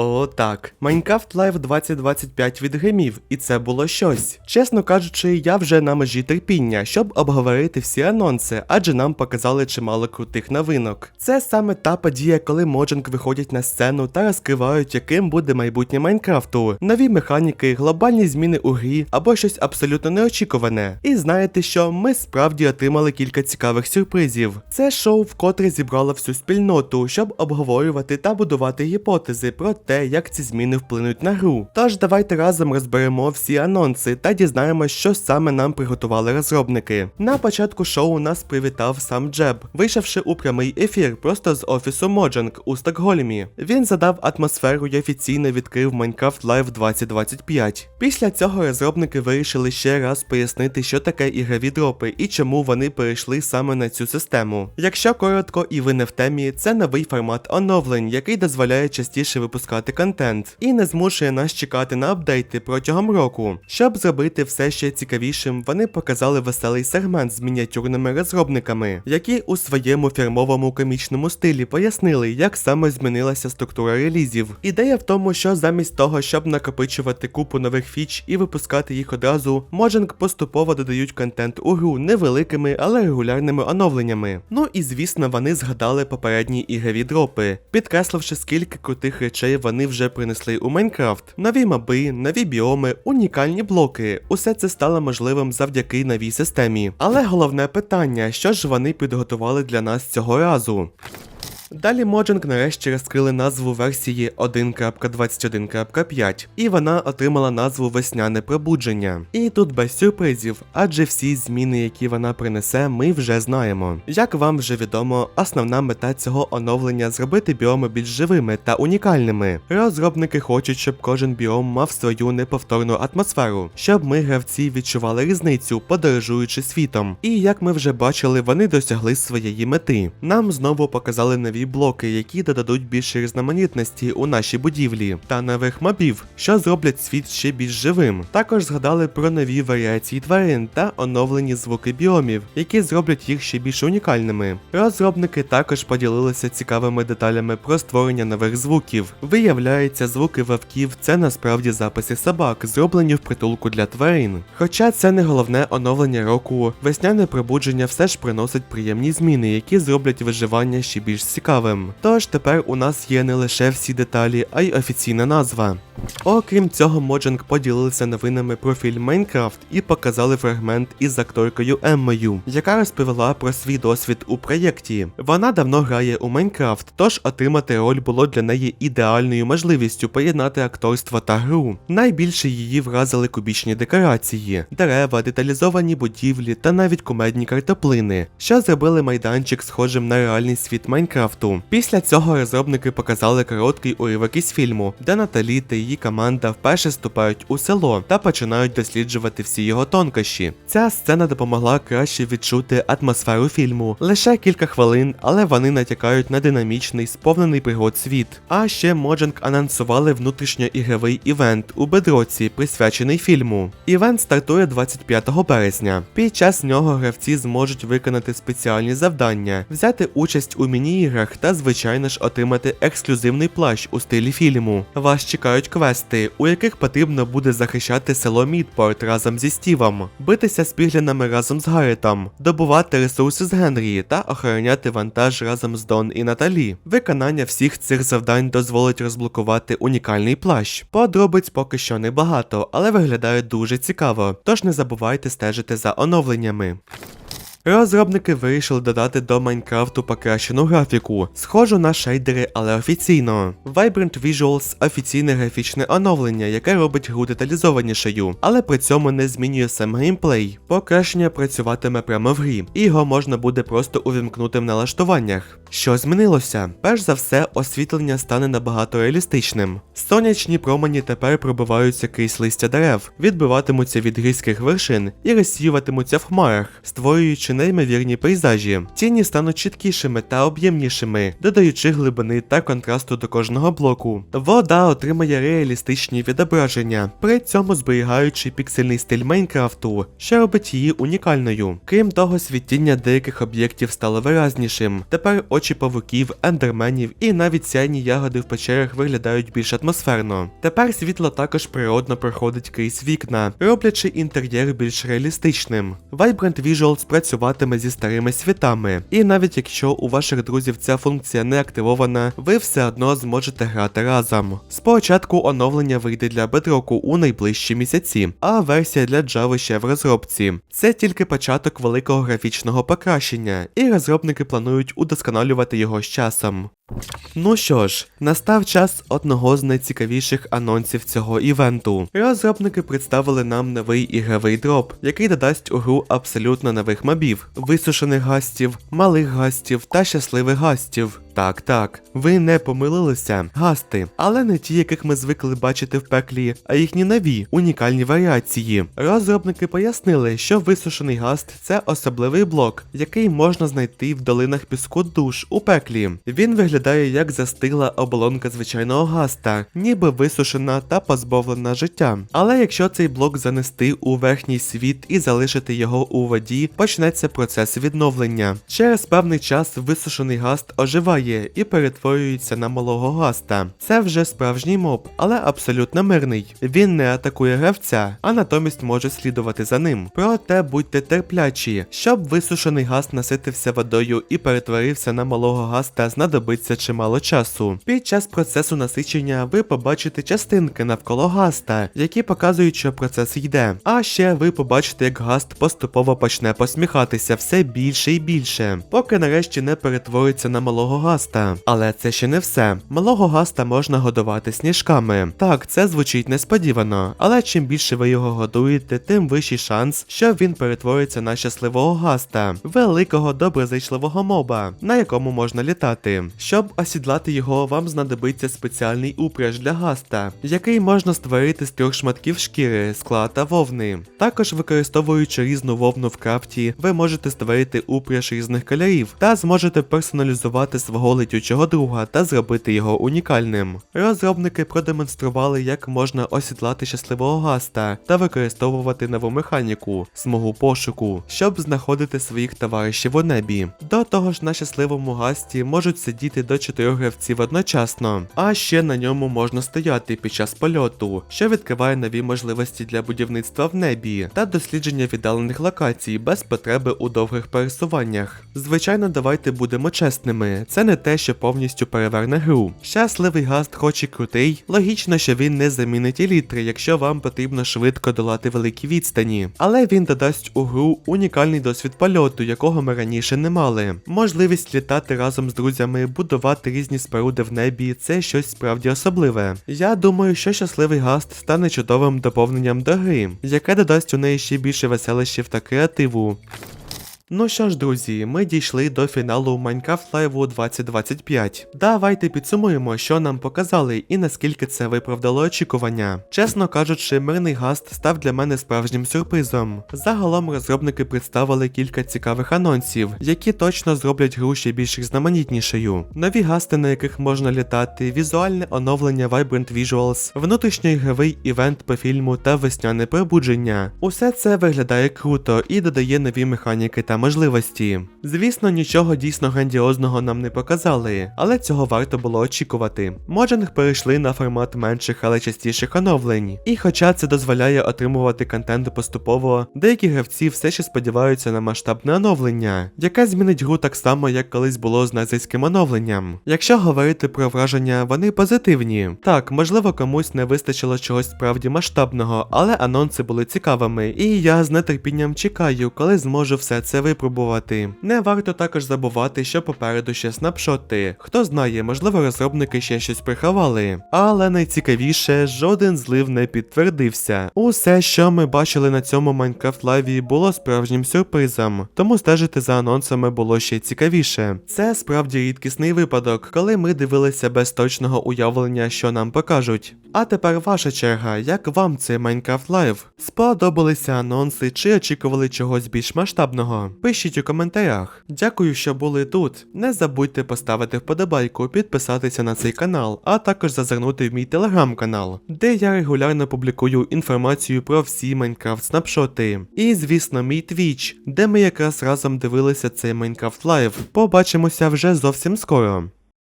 О, так. Minecraft Live 2025 від гримів, і це було щось. Чесно кажучи, я вже на межі терпіння, щоб обговорити всі анонси, адже нам показали чимало крутих новинок. Це саме та подія, коли Mojang виходять на сцену та розкривають, яким буде майбутнє Майнкрафту, нові механіки, глобальні зміни у грі або щось абсолютно неочікуване. І знаєте що, ми справді отримали кілька цікавих сюрпризів. Це шоу вкотре зібрало всю спільноту, щоб обговорювати та будувати гіпотези про те, як ці зміни вплинуть на гру. Тож давайте разом розберемо всі анонси та дізнаємося, що саме нам приготували розробники. На початку шоу нас привітав сам Джеб, вийшовши у прямий ефір просто з офісу Mojang у Стокгольмі. Він задав атмосферу і офіційно відкрив Minecraft Live 2025. Після цього розробники вирішили ще раз пояснити, що таке ігрові дропи і чому вони перейшли саме на цю систему. Якщо коротко і ви не в темі, це новий формат оновлень, який дозволяє частіше випускати контент і не змушує нас чекати на апдейти протягом року. Щоб зробити все ще цікавішим, вони показали веселий сегмент з мініатюрними розробниками, які у своєму фірмовому комічному стилі пояснили, як саме змінилася структура релізів. Ідея в тому, що замість того, щоб накопичувати купу нових фіч і випускати їх одразу, Mojang поступово додають контент у гру невеликими, але регулярними оновленнями. Ну і звісно, вони згадали попередні ігрові дропи, підкресливши, скільки крутих речей вони вже принесли у Майнкрафт. Нові моби, нові біоми, унікальні блоки. Усе це стало можливим завдяки новій системі. Але головне питання, що ж вони підготували для нас цього разу? Далі Mojang нарешті розкрили назву версії 1.21.5, і вона отримала назву Весняне пробудження. І тут без сюрпризів, адже всі зміни, які вона принесе, ми вже знаємо. Як вам вже відомо, основна мета цього оновлення зробити біоми більш живими та унікальними. Розробники хочуть, щоб кожен біом мав свою неповторну атмосферу, щоб ми гравці відчували різницю, подорожуючи світом. І як ми вже бачили, вони досягли своєї мети. Нам знову показали нові блоки, які додадуть більше різноманітності у нашій будівлі, та нових мобів, що зроблять світ ще більш живим. Також згадали про нові варіації тварин та оновлені звуки біомів, які зроблять їх ще більш унікальними. Розробники також поділилися цікавими деталями про створення нових звуків. Виявляється, звуки вовків це насправді записи собак, зроблені в притулку для тварин. Хоча це не головне оновлення року, весняне пробудження все ж приносить приємні зміни, які зроблять виживання ще більш цікавим. Тож тепер у нас є не лише всі деталі, а й офіційна назва. Окрім цього, Mojang поділилися новинами про фільм Minecraft і показали фрагмент із акторкою Еммою, яка розповіла про свій досвід у проєкті. Вона давно грає у Minecraft, тож отримати роль було для неї ідеальною можливістю поєднати акторство та гру. Найбільше її вразили кубічні декорації, дерева, деталізовані будівлі та навіть кумедні картоплини, що зробили майданчик схожим на реальний світ Майнкрафту. Після цього розробники показали короткий уривок із фільму, де Наталі та її команда вперше вступають у село та починають досліджувати всі його тонкощі. Ця сцена допомогла краще відчути атмосферу фільму. Лише кілька хвилин, але вони натякають на динамічний, сповнений пригод світ. А ще Mojang анонсували внутрішньоігровий івент у Бедроці, присвячений фільму. Івент стартує 25 березня. Під час нього гравці зможуть виконати спеціальні завдання, взяти участь у міні-іграх та, звичайно ж, отримати ексклюзивний плащ у стилі фільму. Вас чекають квести, у яких потрібно буде захищати село Мідпорт разом зі Стівом, битися з піглянами разом з Гарретом, добувати ресурси з Генрі та охороняти вантаж разом з Дон і Наталі. Виконання всіх цих завдань дозволить розблокувати унікальний плащ. Подробиць поки що небагато, але виглядає дуже цікаво, тож не забувайте стежити за оновленнями. Розробники вирішили додати до Майнкрафту покращену графіку, схожу на шейдери, але офіційно. Vibrant Visuals офіційне графічне оновлення, яке робить гру деталізованішою, але при цьому не змінює сам геймплей. Покращення працюватиме прямо в грі, і його можна буде просто увімкнути в налаштуваннях. Що змінилося? Перш за все, освітлення стане набагато реалістичним. Сонячні промені тепер пробиваються крізь листя дерев, відбиватимуться від гірських вершин і розсіюватимуться в хмарах, створюючи створюючи неймовірні пейзажі. Тіні стануть чіткішими та об'ємнішими, додаючи глибини та контрасту до кожного блоку. Вода отримає реалістичні відображення, при цьому зберігаючи піксельний стиль Майнкрафту, що робить її унікальною. Крім того, світіння деяких об'єктів стало виразнішим. Тепер очі павуків, ендерменів і навіть сяйні ягоди в печерах виглядають більш атмосферно. Тепер світло також природно проходить крізь вікна, роблячи інтер'єр більш реалістичним. Vibrant Visuals працюватиме зі старими світами, і навіть якщо у ваших друзів ця функція не активована, ви все одно зможете грати разом. Спочатку оновлення вийде для Bedrock у найближчі місяці, а версія для Java ще в розробці. Це тільки початок великого графічного покращення, і розробники планують удосконалювати його з часом. Ну що ж, настав час одного з найцікавіших анонсів цього івенту. Розробники представили нам новий ігровий дроп, який додасть у гру абсолютно нових мобів, висушених гастів, малих гастів та щасливих гастів. Так, так, ви не помилилися, гасти, але не ті, яких ми звикли бачити в пеклі, а їхні нові, унікальні варіації. Розробники пояснили, що висушений гаст це особливий блок, який можна знайти в долинах піску душ у пеклі. Він виглядає як застигла оболонка звичайного гаста, ніби висушена та позбавлена життя. Але якщо цей блок занести у верхній світ і залишити його у воді, почнеться процес відновлення. Через певний час висушений гаст оживає і перетворюється на малого гаста. Це вже справжній моб, але абсолютно мирний. Він не атакує гравця, а натомість може слідувати за ним. Проте будьте терплячі, щоб висушений гаст наситився водою і перетворився на малого гаста, знадобиться чимало часу. Під час процесу насичення ви побачите частинки навколо гаста, які показують, що процес йде. А ще ви побачите, як гаст поступово почне посміхатися все більше і більше, поки нарешті не перетвориться на малого гаста. Але це ще не все. Малого гаста можна годувати сніжками. Так, це звучить несподівано, але чим більше ви його годуєте, тим вищий шанс, що він перетвориться на щасливого гаста, великого доброзичливого моба, на якому можна літати. Щоб осідлати його, вам знадобиться спеціальний упряж для гаста, який можна створити з трьох шматків шкіри, скла та вовни. Також використовуючи різну вовну в крафті, ви можете створити упряж різних кольорів та зможете персоналізувати свого летючого друга та зробити його унікальним. Розробники продемонстрували, як можна осідлати щасливого гаста та використовувати нову механіку смугу пошуку, щоб знаходити своїх товаришів у небі. До того ж, на щасливому гасті можуть сидіти до чотирьох гравців одночасно, а ще на ньому можна стояти під час польоту, що відкриває нові можливості для будівництва в небі та дослідження віддалених локацій без потреби у довгих пересуваннях. Звичайно, давайте будемо чесними, це не те, що повністю переверне гру. Щасливий гаст, хоч і крутий, логічно, що він не замінить елітри, якщо вам потрібно швидко долати великі відстані. Але він додасть у гру унікальний досвід польоту, якого ми раніше не мали. Можливість літати разом з друзями, будувати різні споруди в небі це щось справді особливе. Я думаю, що щасливий гаст стане чудовим доповненням до гри, яке додасть у неї ще більше веселищів та креативу. Ну що ж, друзі, ми дійшли до фіналу Minecraft Live 2025. Давайте підсумуємо, що нам показали і наскільки це виправдало очікування. Чесно кажучи, мирний гаст став для мене справжнім сюрпризом. Загалом розробники представили кілька цікавих анонсів, які точно зроблять гру ще більш різноманітнішою. Нові гасти, на яких можна літати, візуальне оновлення Vibrant Visuals, внутрішньоігровий івент по фільму та весняне пробудження. Усе це виглядає круто і додає нові механіки та можливості. Звісно, нічого дійсно грандіозного нам не показали, але цього варто було очікувати. Моджинг перейшли на формат менших, але частіших оновлень. І хоча це дозволяє отримувати контент поступово, деякі гравці все ще сподіваються на масштабне оновлення, яке змінить гру так само, як колись було з назийським оновленням. Якщо говорити про враження, вони позитивні. Так, можливо, комусь не вистачило чогось справді масштабного, але анонси були цікавими, і я з нетерпінням чекаю, коли зможу все це випробувати. Не варто також забувати, що попереду ще снапшоти. Хто знає, можливо, розробники ще щось приховали. Але найцікавіше, жоден злив не підтвердився. Усе, що ми бачили на цьому Майнкрафт лайві, було справжнім сюрпризом, тому стежити за анонсами було ще цікавіше. Це справді рідкісний випадок, коли ми дивилися без точного уявлення, що нам покажуть. А тепер ваша черга, як вам цей Майнкрафт Лайв? Сподобалися анонси чи очікували чогось більш масштабного? Пишіть у коментарях. Дякую, що були тут. Не забудьте поставити вподобайку, підписатися на цей канал, а також зазирнути в мій телеграм-канал, де я регулярно публікую інформацію про всі Майнкрафт снапшоти. І, звісно, мій твіч, де ми якраз разом дивилися цей Майнкрафт Лайв. Побачимося вже зовсім скоро.